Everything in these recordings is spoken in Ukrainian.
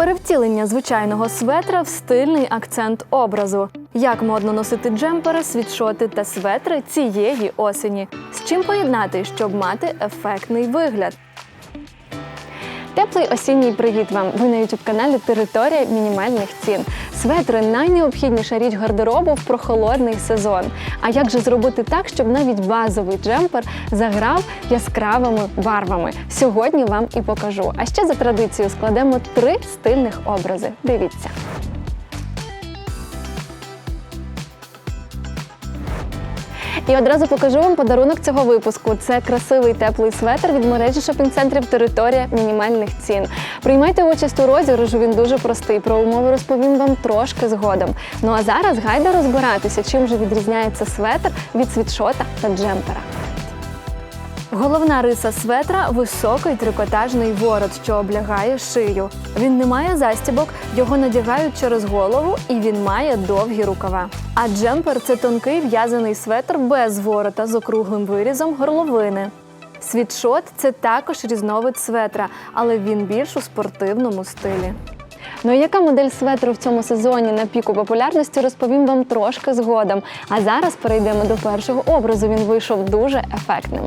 Перевтілення звичайного светра в стильний акцент образу. Як модно носити джемпери, світшоти та светри цієї осені. З чим поєднати, щоб мати ефектний вигляд. Теплий осінній привіт вам! Ви на youtube каналі Територія мінімальних цін. Светри найнеобхідніша річ гардеробу в прохолодний сезон. А як же зробити так, щоб навіть базовий джемпер заграв яскравими барвами? Сьогодні вам і покажу. А ще за традицією складемо три стильних образи. Дивіться. І одразу покажу вам подарунок цього випуску. Це красивий теплий светр від мережі шопінг-центрів Територія мінімальних цін. Приймайте участь у розіграшу, він дуже простий. Про умови розповім вам трошки згодом. Ну а зараз гайда розбиратися, чим же відрізняється светр від світшота та джемпера. Головна риса светра високий трикотажний ворот, що облягає шию. Він не має застібок, його надягають через голову, і він має довгі рукава. А джемпер це тонкий в'язаний светр без ворота з округлим вирізом горловини. Світшот це також різновид светра, але він більш у спортивному стилі. Ну і яка модель светру в цьому сезоні на піку популярності, розповім вам трошки згодом. А зараз перейдемо до першого образу. Він вийшов дуже ефектним.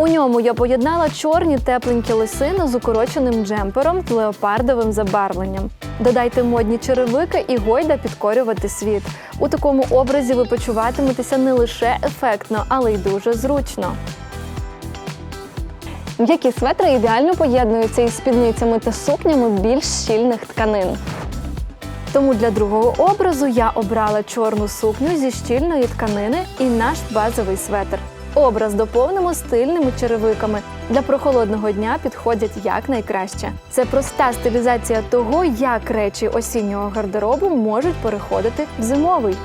У ньому я поєднала чорні тепленькі лисини з укороченим джемпером з леопардовим забарвленням. Додайте модні черевики і гойда підкорювати світ. У такому образі ви почуватиметеся не лише ефектно, але й дуже зручно. М'які светри ідеально поєднуються із спідницями та сукнями більш щільних тканин. Тому для другого образу я обрала чорну сукню зі щільної тканини і наш базовий светр. Образ доповнимо стильними черевиками. Для прохолодного дня підходять якнайкраще. Це проста стилізація того, як речі осіннього гардеробу можуть переходити в зимовий.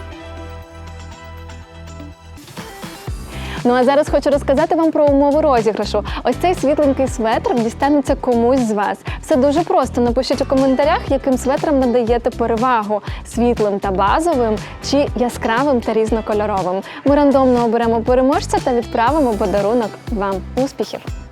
Ну а зараз хочу розказати вам про умови розіграшу. Ось цей світленький светр дістанеться комусь з вас. Все дуже просто. Напишіть у коментарях, яким светрам надаєте перевагу світлим та базовим чи яскравим та різнокольоровим. Ми рандомно оберемо переможця та відправимо подарунок вам. Успіхів!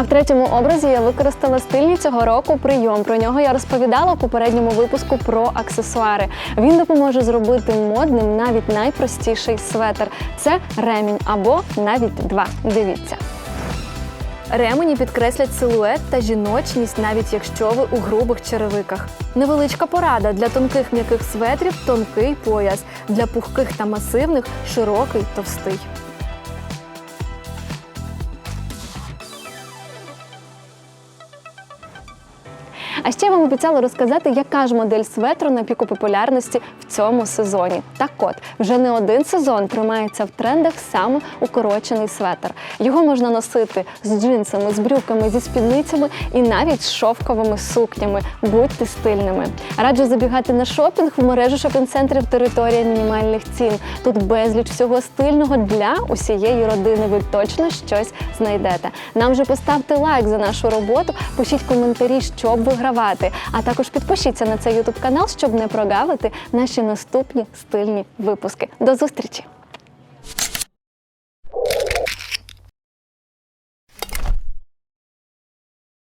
А в третьому образі я використала стильний цього року прийом. Про нього я розповідала у попередньому випуску про аксесуари. Він допоможе зробити модним навіть найпростіший светр. Це ремінь або навіть два. Дивіться. Ремені підкреслять силует та жіночність, навіть якщо ви у грубих черевиках. Невеличка порада для тонких м'яких светрів тонкий пояс, для пухких та масивних широкий товстий. А ще я вам обіцяла розказати, яка ж модель светру на піку популярності в цьому сезоні. Так от, вже не один сезон тримається в трендах саме укорочений светр. Його можна носити з джинсами, з брюками, зі спідницями і навіть з шовковими сукнями. Будьте стильними. Раджу забігати на шопінг в мережу шопінг-центрів Територія мінімальних цін. Тут безліч всього стильного для усієї родини. Ви точно щось знайдете. Нам же поставте лайк за нашу роботу, пишіть коментарі, що б вигравати. А також підпишіться на цей ютуб канал, щоб не прогавити наші наступні стильні випуски. До зустрічі!